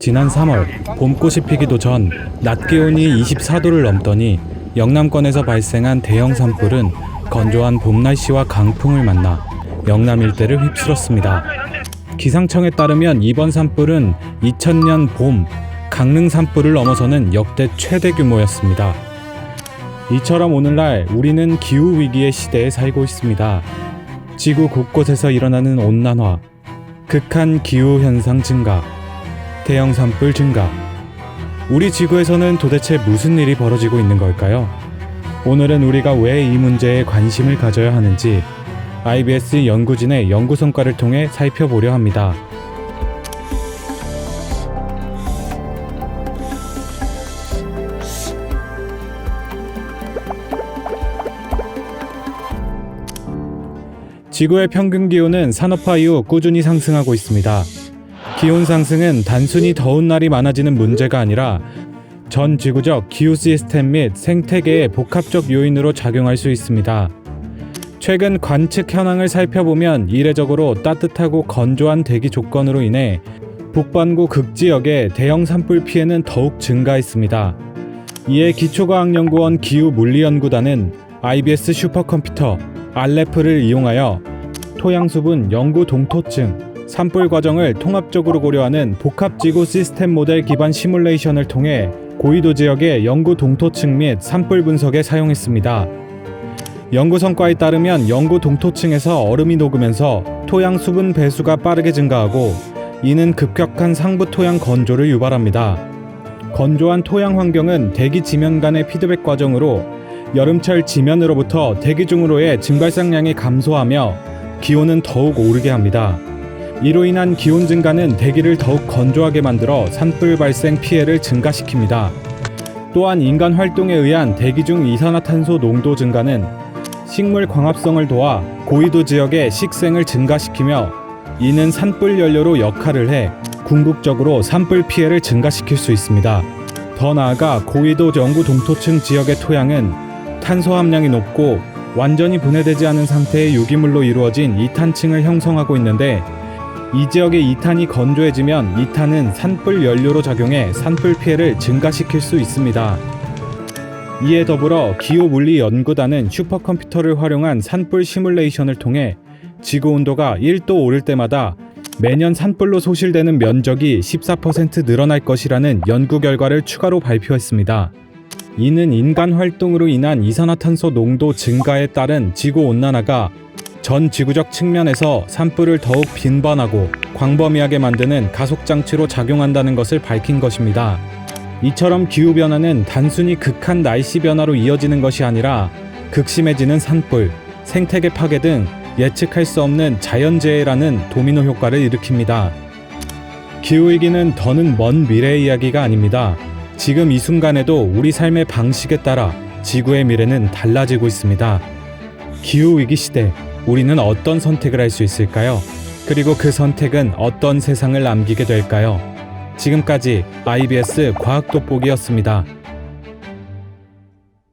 지난 3월 봄꽃이 피기도 전 낮 기온이 24도를 넘더니 영남권에서 발생한 대형 산불은 건조한 봄 날씨와 강풍을 만나 영남 일대를 휩쓸었습니다. 기상청에 따르면 이번 산불은 2000년 봄 강릉 산불을 넘어서는 역대 최대 규모였습니다. 이처럼 오늘날 우리는 기후 위기의 시대에 살고 있습니다. 지구 곳곳에서 일어나는 온난화, 극한 기후 현상 증가, 대형 산불 증가. 우리 지구에서는 도대체 무슨 일이 벌어지고 있는 걸까요? 오늘은 우리가 왜 이 문제에 관심을 가져야 하는지 IBS 연구진의 연구 성과를 통해 살펴보려 합니다. 지구의 평균 기온은 산업화 이후 꾸준히 상승하고 있습니다. 기온 상승은 단순히 더운 날이 많아지는 문제가 아니라 전 지구적 기후 시스템 및 생태계의 복합적 요인으로 작용할 수 있습니다. 최근 관측 현황을 살펴보면 이례적으로 따뜻하고 건조한 대기 조건으로 인해 북반구 극지역의 대형 산불 피해는 더욱 증가했습니다. 이에 기초과학연구원 기후물리연구단은 IBS 슈퍼컴퓨터 알레프를 이용하여 토양 수분 영구 동토층 산불 과정을 통합적으로 고려하는 복합지구 시스템 모델 기반 시뮬레이션을 통해 고위도 지역의 영구 동토층 및 산불 분석에 사용했습니다. 연구 성과에 따르면 영구 동토층에서 얼음이 녹으면서 토양 수분 배수가 빠르게 증가하고 이는 급격한 상부 토양 건조를 유발합니다. 건조한 토양 환경은 대기 지면 간의 피드백 과정으로 여름철 지면으로부터 대기 중으로의 증발상량이 감소하며 기온은 더욱 오르게 합니다. 이로 인한 기온 증가는 대기를 더욱 건조하게 만들어 산불 발생 피해를 증가시킵니다. 또한 인간 활동에 의한 대기 중 이산화탄소 농도 증가는 식물 광합성을 도와 고위도 지역의 식생을 증가시키며 이는 산불 연료로 역할을 해 궁극적으로 산불 피해를 증가시킬 수 있습니다. 더 나아가 고위도 영구 동토층 지역의 토양은 탄소 함량이 높고 완전히 분해되지 않은 상태의 유기물로 이루어진 이탄층을 형성하고 있는데 이 지역의 이탄이 건조해지면 이탄은 산불 연료로 작용해 산불 피해를 증가시킬 수 있습니다. 이에 더불어 기후물리 연구단은 슈퍼컴퓨터를 활용한 산불 시뮬레이션을 통해 지구 온도가 1도 오를 때마다 매년 산불로 소실되는 면적이 14% 늘어날 것이라는 연구 결과를 추가로 발표했습니다. 이는 인간 활동으로 인한 이산화탄소 농도 증가에 따른 지구 온난화가 전 지구적 측면에서 산불을 더욱 빈번하고 광범위하게 만드는 가속 장치로 작용한다는 것을 밝힌 것입니다. 이처럼 기후 변화는 단순히 극한 날씨 변화로 이어지는 것이 아니라 극심해지는 산불, 생태계 파괴 등 예측할 수 없는 자연재해라는 도미노 효과를 일으킵니다. 기후위기는 더는 먼 미래의 이야기가 아닙니다. 지금 이 순간에도 우리 삶의 방식에 따라 지구의 미래는 달라지고 있습니다. 기후위기 시대, 우리는 어떤 선택을 할 수 있을까요? 그리고 그 선택은 어떤 세상을 남기게 될까요? 지금까지 IBS 과학 돋보기였습니다.